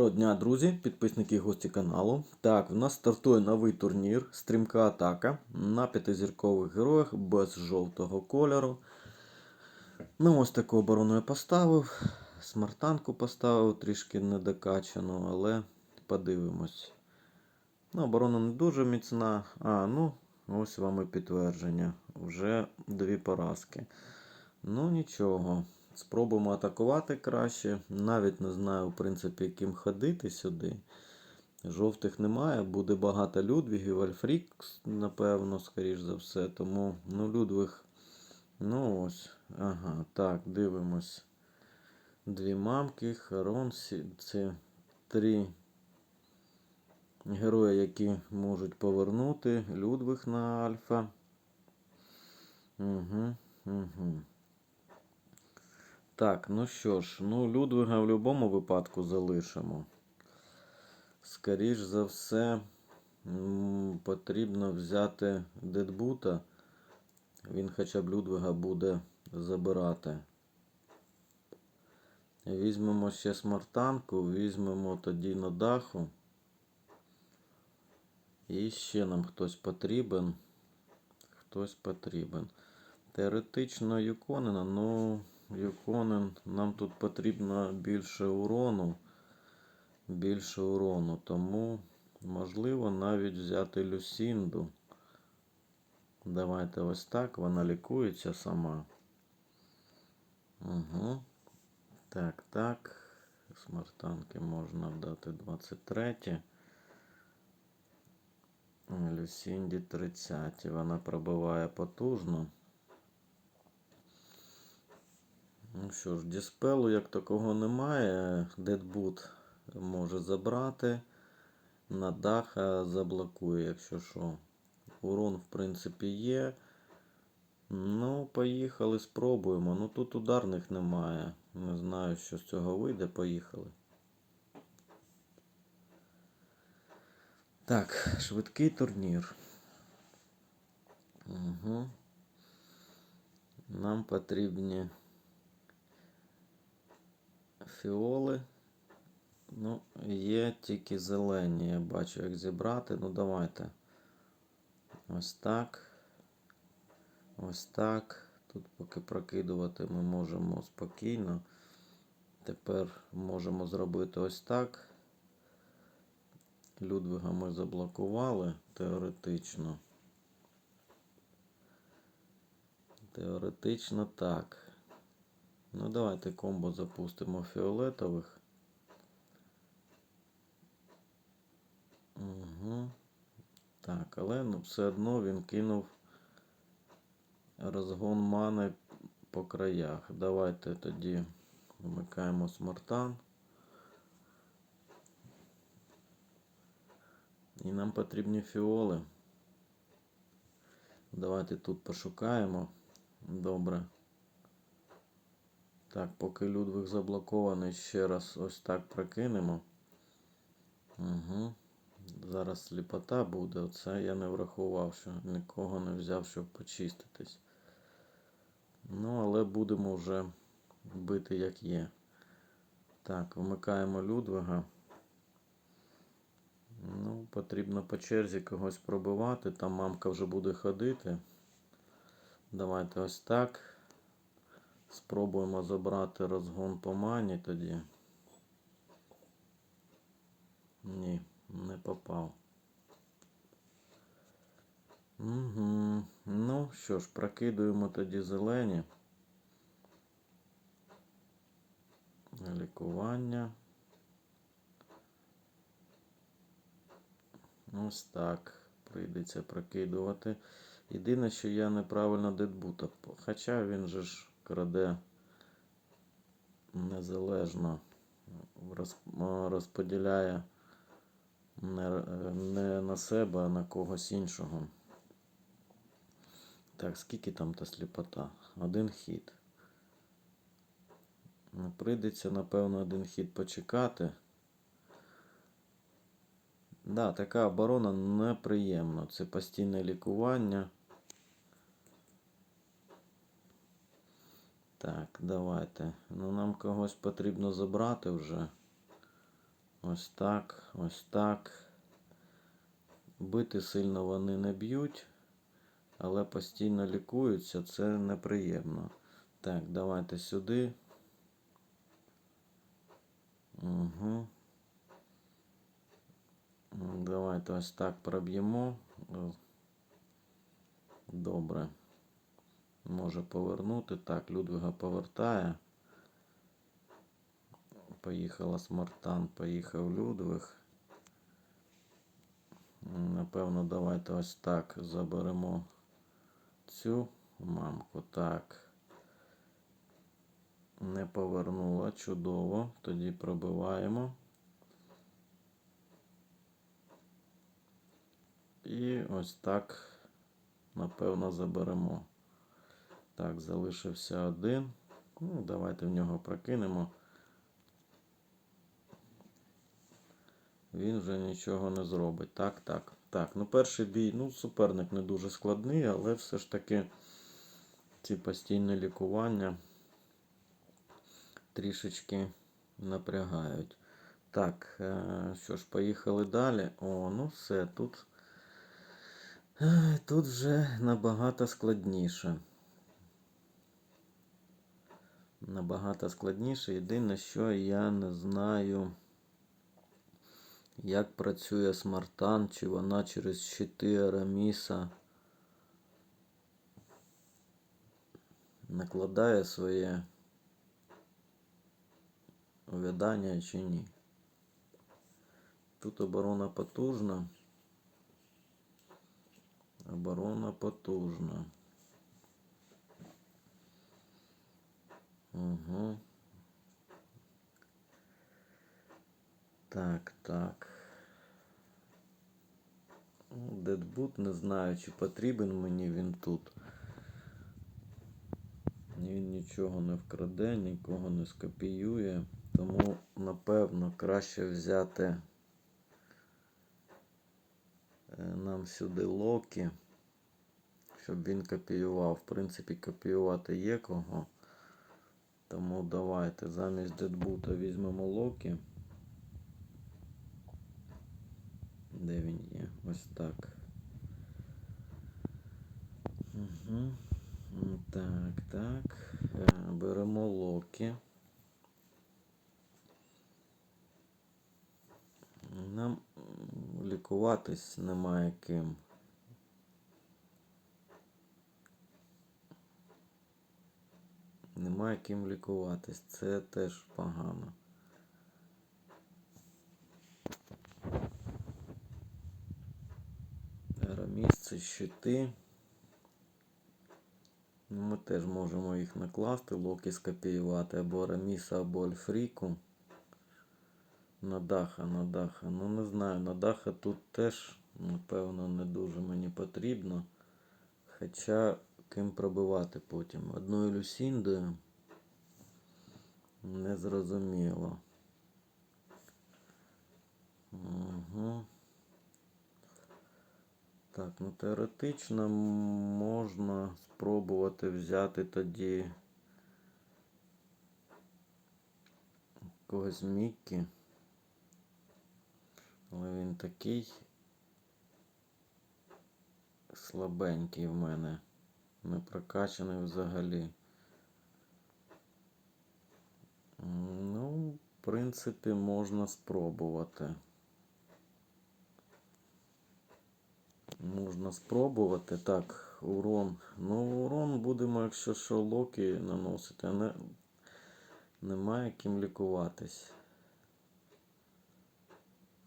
Доброго дня, друзі, підписники і гості каналу. Так, в нас стартує новий турнір Стрімка атака на п'ятизіркових героях без жовтого кольору. Ну, ось таку оборону я поставив. Смартанку поставив трішки недокачану, але подивимось. Ну, оборона не дуже міцна. А, ну, ось вам і підтвердження. Вже дві поразки. Ну, нічого. Спробуємо атакувати краще. Навіть не знаю, в принципі, яким ходити сюди. Жовтих немає, буде багато Людвігів, Альфрікс, напевно, скоріш за все. Тому, ну, Людвиг. Ну ось. Ага, так, дивимось. Дві мамки, Харон, це три герої, які можуть повернути. Людвиг на Альфа. Угу, угу. Так, ну що ж, ну Людвига в будь-якому випадку залишимо. Скоріш за все, потрібно взяти Дедбута. Він хоча б Людвига буде забирати. Візьмемо ще смартанку, візьмемо тоді на даху. І ще нам хтось потрібен. Хтось потрібен. Теоретично Юконена, ну Юконен, нам тут потрібно більше урону. Більше урону, тому можливо навіть взяти Люсінду. Давайте ось так, вона лікується сама. Угу. Так, так. Смартанки можна дати 23. Люсінді 30. Вона пробиває потужно. Що ж, діспелу як такого немає. Дедбут може забрати. На даха заблокує, якщо що. Урон, в принципі, є. Ну, поїхали, спробуємо. Ну тут ударних немає. Не знаю, що з цього вийде. Поїхали. Так, швидкий турнір. Угу. Нам потрібні фіоли. Ну, є тільки зелені. Я бачу, як зібрати. Ну, давайте. Ось так. Ось так. Тут поки прокидувати ми можемо спокійно. Тепер можемо зробити ось так. Людвига ми заблокували теоретично. Теоретично так. Ну, давайте комбо запустимо фіолетових. Угу. Так, але ну, все одно він кинув розгон мани по краях. Давайте тоді вмикаємо смартан. І нам потрібні фіоли. Давайте тут пошукаємо. Добре. Так, поки Людвиг заблокований, ще раз ось так прокинемо. Угу. Зараз сліпота буде. Оце я не врахував, що нікого не взяв, щоб почиститись. Ну, але будемо вже бити як є. Так, вмикаємо Людвига. Ну, потрібно по черзі когось пробивати. Там мамка вже буде ходити. Давайте ось так. Спробуємо забрати розгон по мані тоді. Ні, не попав. Угу. Ну що ж, прокидуємо тоді зелені. Лікування. Ось так. Прийдеться прокидувати. Єдине, що я неправильно дедбута. Хоча він же ж краде незалежно розподіляє не, на себе, а на когось іншого. Так, скільки там та сліпота? Один хід. Ну, Прийдеться, напевно, один хід почекати. Да, така оборона неприємна. Це постійне лікування. Так, давайте. Ну, нам когось потрібно забрати вже. Ось так, ось так. Бити сильно вони не б'ють, але постійно лікуються, це неприємно. Так, давайте сюди. Угу. Давайте ось так проб'ємо. Добре. Може повернути. Так, Людвига повертає. Поїхала Смартан, поїхав Людвиг. Напевно, давайте ось так заберемо цю мамку. Так. Не повернула. Чудово. Тоді пробиваємо. І ось так, напевно, заберемо. Так, залишився один. Ну, давайте в нього прокинемо. Він вже нічого не зробить. Так, так. Так, ну перший бій, ну, суперник не дуже складний, але все ж таки ці постійні лікування трішечки напрягають. Так, е, що ж, поїхали далі. О, ну все, тут, е, тут вже набагато складніше. Набагато складніше. Єдине, що я не знаю, як працює смартан, чи вона через щити Араміса накладає своє увядання чи ні. Тут оборона потужна. Оборона потужна. Угу. Так, так. Дедбут не знаю, чи потрібен мені він тут. Він нічого не вкраде, нікого не скопіює. Тому, напевно, краще взяти е, нам сюди Локі, щоб він копіював. В принципі, копіювати є кого. Тому давайте замість дедбута візьмемо Локі. Де він є? Ось так. Угу. Так, так. Е, Беремо Локі. Нам лікуватись немає ким. Немає ким лікуватись. Це теж погано. Араміс це щити. Ну, Ми теж можемо їх накласти, локі скопіювати або Раміса, або Альфріку. На даха, на даха. Ну не знаю, на даха тут теж, напевно, не дуже мені потрібно. Хоча ким пробивати потім. Одною Люсіндою. Не зрозуміло. Угу. Так, ну теоретично можна спробувати взяти тоді когось Міккі. Але він такий слабенький в мене. Не прокачаний взагалі. М, Ну, в принципі, можна спробувати. Можна спробувати. Так, урон. Ну, урон будемо, якщо що, локи наносити, а не... немає ким лікуватись.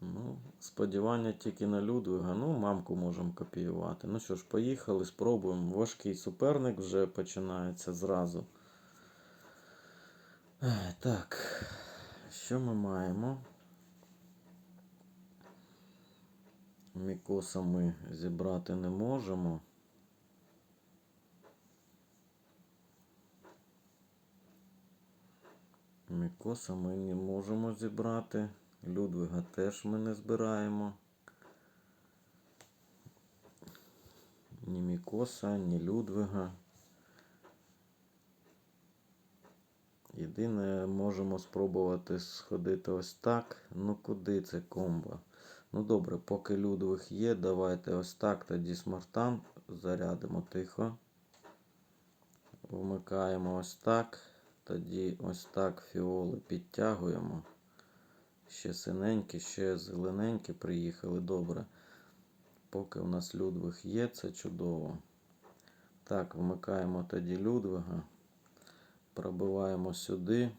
Ну, сподівання тільки на Людвига. Ну, мамку можемо копіювати. Ну що ж, поїхали, спробуємо. Важкий суперник вже починається зразу. Ех, Так, що ми маємо? Мікоса ми зібрати не можемо. Мікоса ми не можемо зібрати. Людвига теж ми не збираємо. Ні Мікоса, ні Людвига. Єдине, можемо спробувати сходити ось так. Ну куди це комбо? Ну добре, поки Людвиг є, давайте ось так. Тоді смартан зарядимо тихо. Вмикаємо ось так. Тоді ось так фіоли підтягуємо. Ще синенькі, ще зелененькі приїхали. Добре. Поки у нас Людвиг є, це чудово. Так, вмикаємо тоді Людвига. Пробиваємо сюди.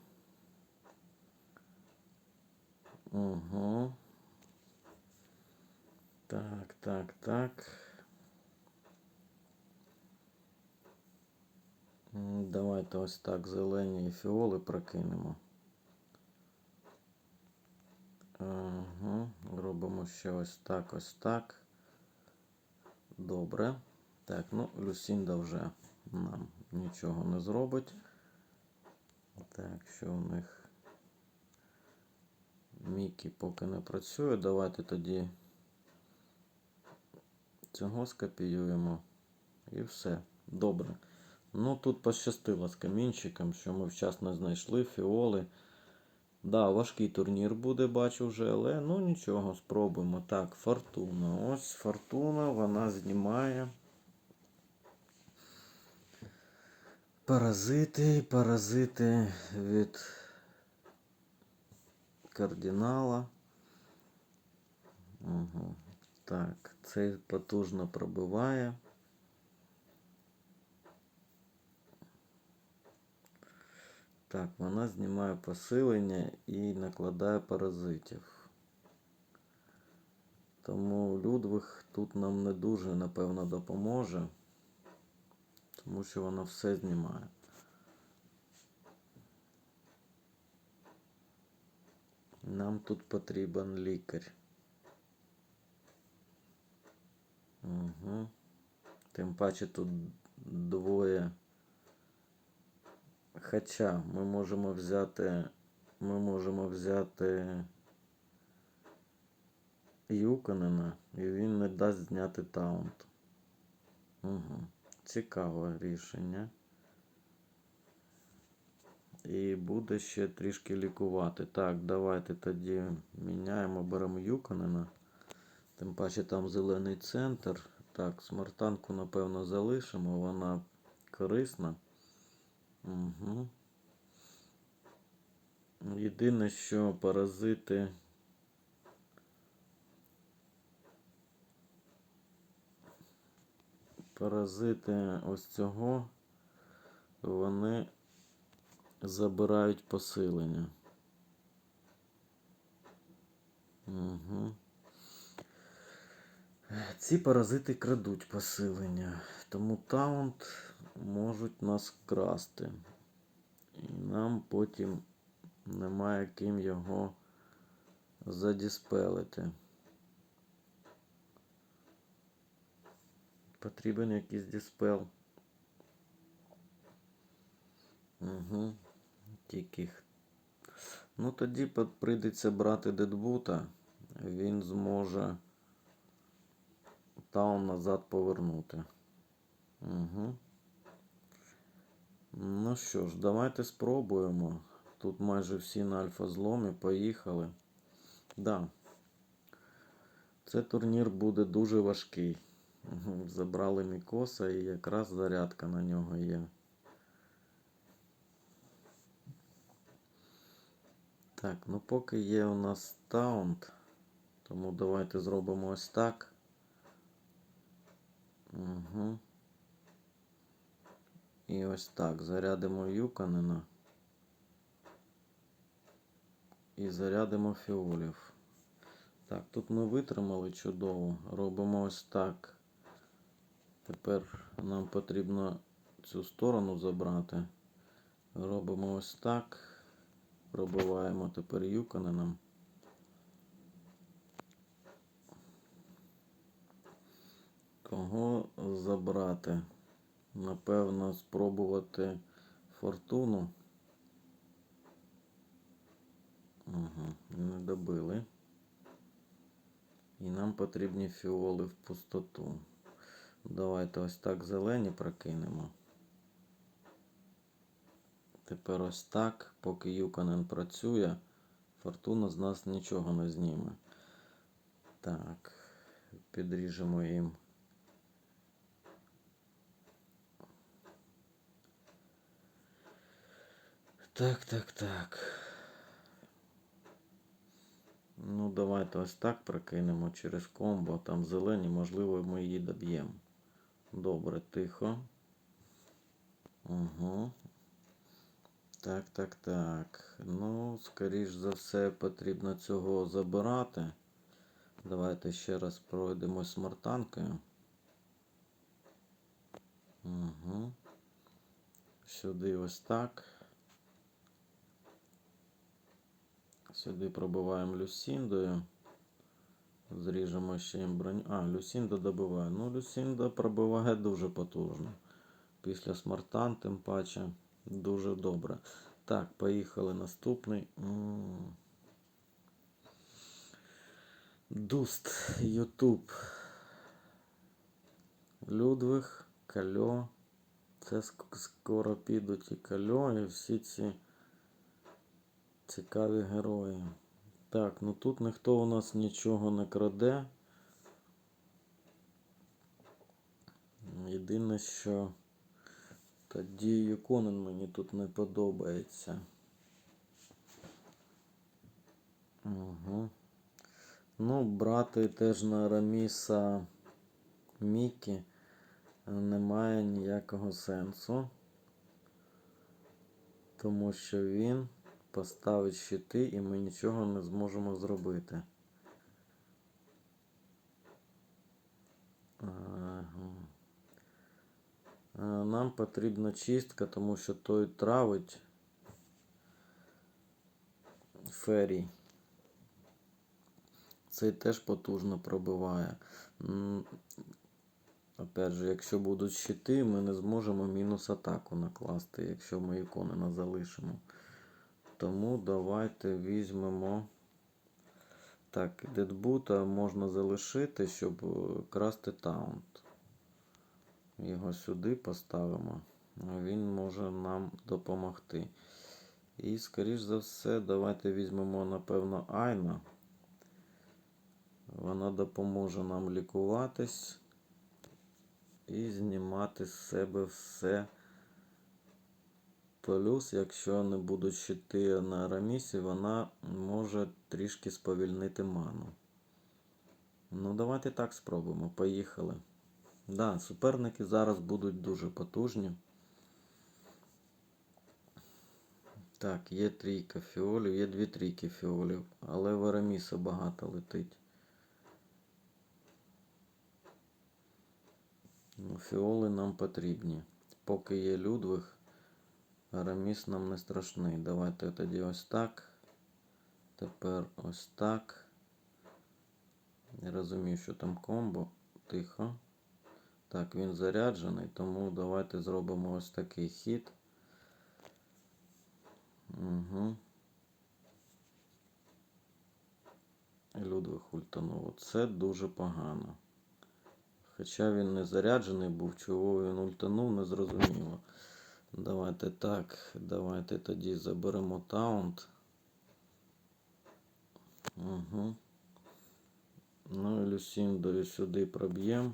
Угу. Так, так, так. Давайте ось так зелені фіоли прокинемо. Угу. Робимо ще ось так, ось так. Добре. Так, ну, Люсінда вже нам нічого не зробить. Так, що у них Мікі поки не працює. Давайте тоді цього скопіюємо. І все. Добре. Ну тут пощастило з камінчиком, що ми вчасно знайшли фіоли. Да, важкий турнір буде, бачу вже, але ну нічого, спробуємо. Так, фортуна. Ось фортуна, вона знімає. Паразити, паразити від кардинала. Угу. Так, цей потужно пробиває. Так, вона знімає посилення і накладає паразитів. Тому Людвиг тут нам не дуже, напевно, допоможе. Тому що вона все знімає. Нам тут потрібен лікар. Угу. Тим паче тут двоє. Хоча ми можемо взяти. Ми можемо взяти Юконена, і він не дасть зняти таунт. Угу. Цікаве рішення. І буде ще трішки лікувати. Так, давайте тоді міняємо, беремо Юконена. Тим паче там зелений центр. Так, смартанку, напевно, залишимо, вона корисна. Угу. Єдине, що паразити. Паразити ось цього, вони забирають посилення. Угу. Ці паразити крадуть посилення, тому таунт можуть нас красти. І нам потім немає ким його задіспелити. Потрібен якийсь діспел. Угу. Тільки. Ну тоді прийдеться брати дедбута. Він зможе таун назад повернути. Угу. Ну що ж, давайте спробуємо. Тут майже всі на альфа зломі поїхали. Да. Це турнір буде дуже важкий. Забрали Мікоса і якраз зарядка на нього є. Так, ну поки є у нас таунт, тому давайте зробимо ось так. Угу. І ось так. Зарядимо Юканена. І зарядимо фіолів. Так, тут ми витримали чудово. Робимо ось так. Тепер нам потрібно цю сторону забрати. Робимо ось так. Пробиваємо тепер Юканеном. Кого забрати? Напевно, спробувати фортуну. Угу, не добили. І нам потрібні фіоли в пустоту. Давайте ось так зелені прокинемо. Тепер ось так, поки Юканен працює, фортуна з нас нічого не зніме. Так, підріжемо їм. Так, так, так. Ну, давайте ось так прокинемо через комбо. Там зелені, можливо, ми її доб'ємо. Добре, тихо. Угу. Так, так, так. Ну, скоріш за все, потрібно цього забирати. Давайте ще раз пройдемо смартанкою. Угу. Сюди ось так. Сюди пробиваємо Люсіндою. Зріжемо ще їм броню. А, Люсінда добиває. Ну, Люсінда пробиває дуже потужно. Після смартан, тим паче, дуже добре. Так, поїхали наступний. Дуст, Ютуб. Людвиг, Кальо. Це скоро підуть і Кальо, і всі ці цікаві герої. Так, ну тут ніхто у нас нічого не краде. Єдине, що тоді Юконен мені тут не подобається. Угу. Ну, брати теж на Раміса Мікі немає ніякого сенсу. Тому що він поставить щити і ми нічого не зможемо зробити. Е, Нам потрібна чистка, тому що той травить ферій. Цей теж потужно пробиває. Опять же, якщо будуть щити, ми не зможемо мінус атаку накласти, якщо ми ікони не залишимо. Тому давайте візьмемо. Так, дедбута можна залишити, щоб е, красти таунт. Його сюди поставимо. Він може нам допомогти. І, скоріш за все, давайте візьмемо, напевно, Айна. Вона допоможе нам лікуватись і знімати з себе все. Плюс, якщо не будуть щити на Рамісі, вона може трішки сповільнити ману. Ну, давайте так спробуємо. Поїхали. Да, суперники зараз будуть дуже потужні. Так, є трійка фіолів, є дві трійки фіолів, але в Араміса багато летить. Ну, фіоли нам потрібні. Поки є Людвиг, Араміс нам не страшний. Давайте тоді ось так. Тепер ось так. Я розумію, що там комбо. Тихо. Так, він заряджений, тому давайте зробимо ось такий хід. Угу. Людвиг ультанув. Це дуже погано. Хоча він не заряджений був, чого він ультанув, не зрозуміло. Давайте так, давайте тоді заберемо таунт. Угу. Ну і Люсіндою сюди проб'ємо.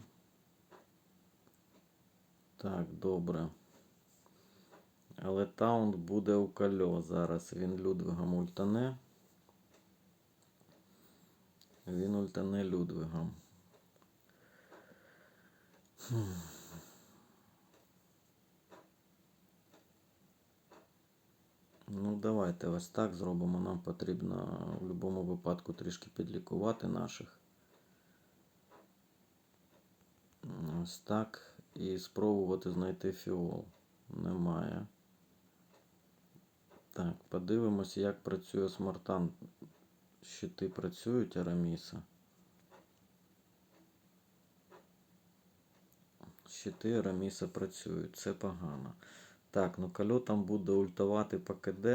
Так, добре. Але таунт буде у кальо. Зараз він Людвигом ультане. Він ультане Людвигом. Ну, давайте ось так зробимо. Нам потрібно в будь-якому випадку трішки підлікувати наших. Ось так. І спробувати знайти фіол. Немає. Так, подивимося, як працює смартан. Щити працюють Араміса. Щити Араміса працюють. Це погано. Так, ну Кальо там буде ультувати по КД,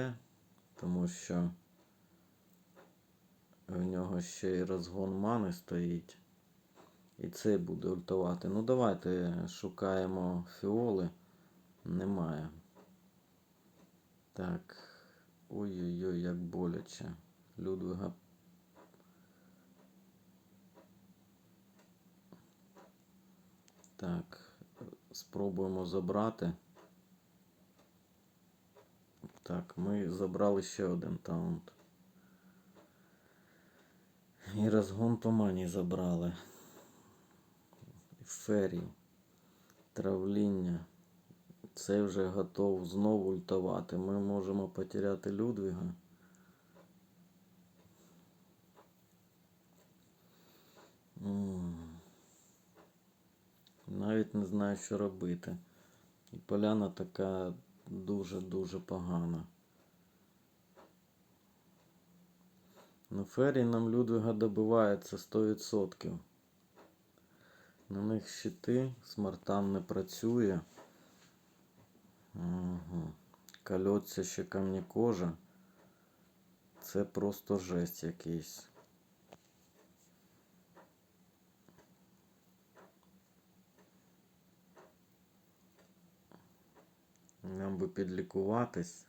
тому що в нього ще й розгон мани стоїть. І цей буде ультувати. Ну давайте шукаємо фіоли. Немає. Так. Ой-ой-ой, як боляче. Людвига. Так, спробуємо забрати. Так, ми забрали ще один таунт. І розгон по мані забрали. Феррі. Травління. Цей вже готов знову ультувати. Ми можемо потеряти Людвіга. Навіть не знаю, що робити. І поляна така дуже-дуже погана. Ну, Феррі нам Людвига добивається 100%. На них щити, смартан не працює. Угу. Кольоться ще камні кожа. Це просто жесть якийсь. Нам би підлікуватись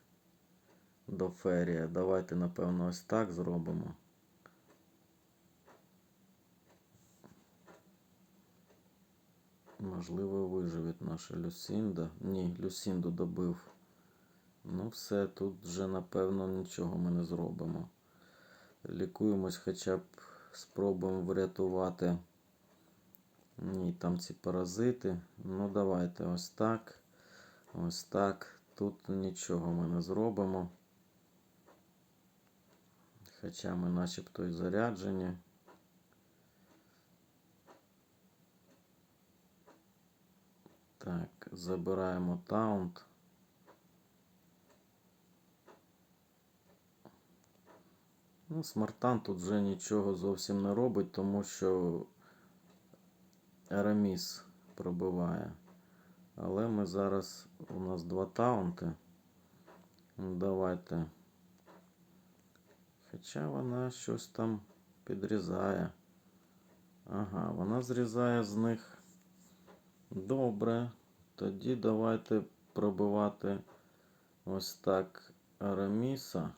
до ферія. Давайте, напевно, ось так зробимо. Можливо, виживе наша Люсінда. Ні, Люсінду добив. Ну, все, тут вже, напевно, нічого ми не зробимо. Лікуємось, хоча б спробуємо врятувати. Ні, там ці паразити. Ну, давайте ось так. Ось так. Тут нічого ми не зробимо. Хоча ми начебто і заряджені. Так, забираємо таунт. Ну, Смартан тут вже нічого зовсім не робить, тому що Ераміс пробиває. Але ми зараз у нас два таунти. Ну, Давайте. Хоча вона щось там підрізає. Ага, вона зрізає з них. Добре. Тоді давайте пробивати ось так Араміса.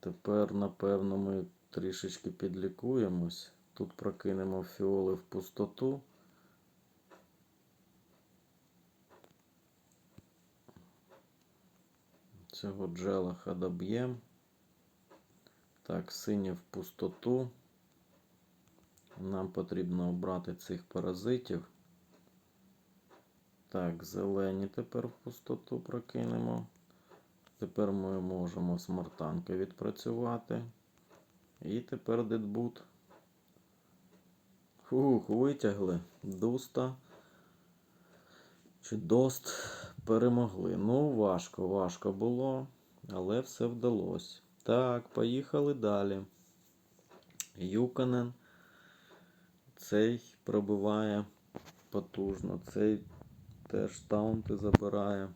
Тепер, напевно, ми трішечки підлікуємось. Тут прокинемо фіоли в пустоту. Цього джелаха доб'ємо. Так, сині в пустоту. Нам потрібно обрати цих паразитів. Так, зелені тепер в пустоту прокинемо. Тепер ми можемо смартанки відпрацювати. І тепер дедбут. Фух, витягли. Дуста. Чи дост перемогли. Ну, важко, важко було, але все вдалося. Так, поїхали далі. Юканен. Цей пробиває потужно. Цей теж таунти забирає.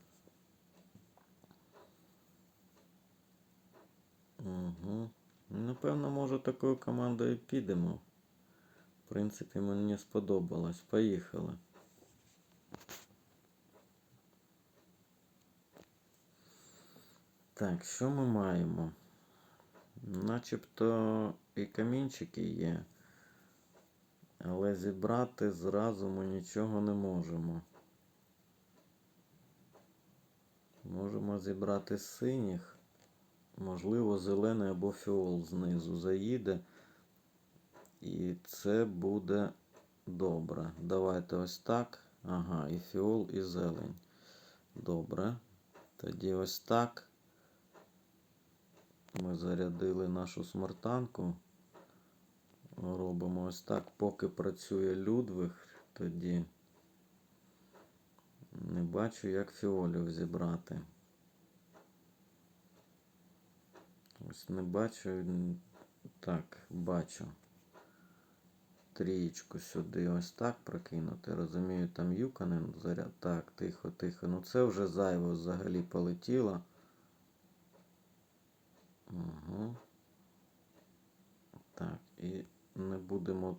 Угу. Напевно, може такою командою підемо. В принципі, мені сподобалось. Поїхали. Так, що ми маємо? Начебто і камінчики є. Але зібрати зразу ми нічого не можемо. Можемо зібрати синіх. Можливо, зелений або фіол знизу заїде. І це буде добре. Давайте ось так. Ага, і фіол, і зелень. Добре. Тоді ось так. Ми зарядили нашу смартанку. Робимо ось так, поки працює Людвиг, тоді не бачу, як фіолів зібрати. Ось не бачу. Так, бачу. Трієчку сюди ось так прокинути. Розумію, там Юканен заряд. Так, тихо, тихо. Ну це вже зайво взагалі полетіло. Угу. Так, і не будемо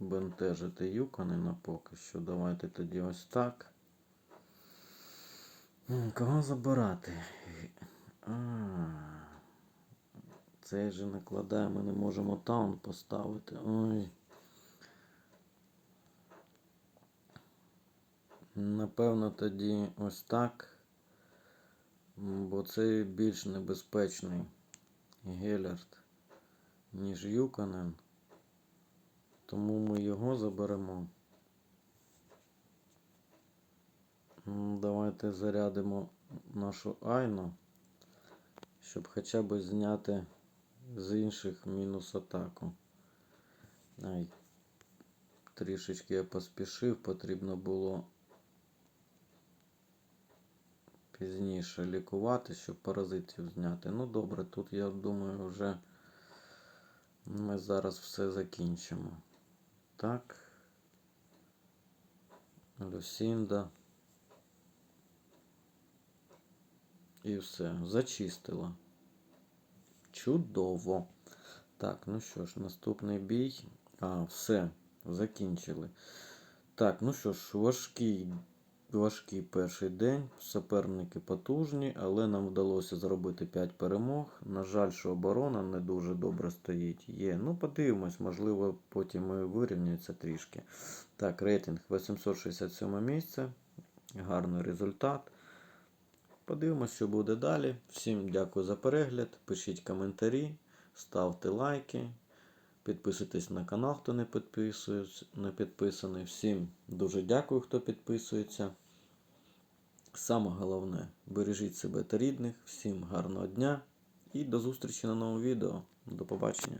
бентежити Юканена поки що. Давайте тоді ось так. Кого забирати? А, цей же накладає, ми не можемо таун поставити. Ой. Напевно, тоді ось так. Бо це більш небезпечний Гелярд, ніж Юканен. Тому ми його заберемо. Давайте зарядимо нашу Айну, щоб хоча б зняти з інших мінус атаку. Ай, трішечки я поспішив, потрібно було пізніше лікувати, щоб паразитів зняти. Ну добре, тут я думаю вже ми зараз все закінчимо. Так. Люсінда. І все. Зачистила. Чудово. Так, ну що ж, наступний бій. А, все, закінчили. Так, ну що ж, важкий, важкий перший день. Суперники потужні, але нам вдалося зробити 5 перемог. На жаль, що оборона не дуже добре стоїть. Є. Ну, подивимось, можливо, потім і вирівняється трішки. Так, рейтинг 867 місце. Гарний результат. Подивимось, що буде далі. Всім дякую за перегляд. Пишіть коментарі, ставте лайки. Підписуйтесь на канал, хто не не підписаний. Всім дуже дякую, хто підписується. Саме головне, бережіть себе та рідних. Всім гарного дня і до зустрічі на новому відео. До побачення.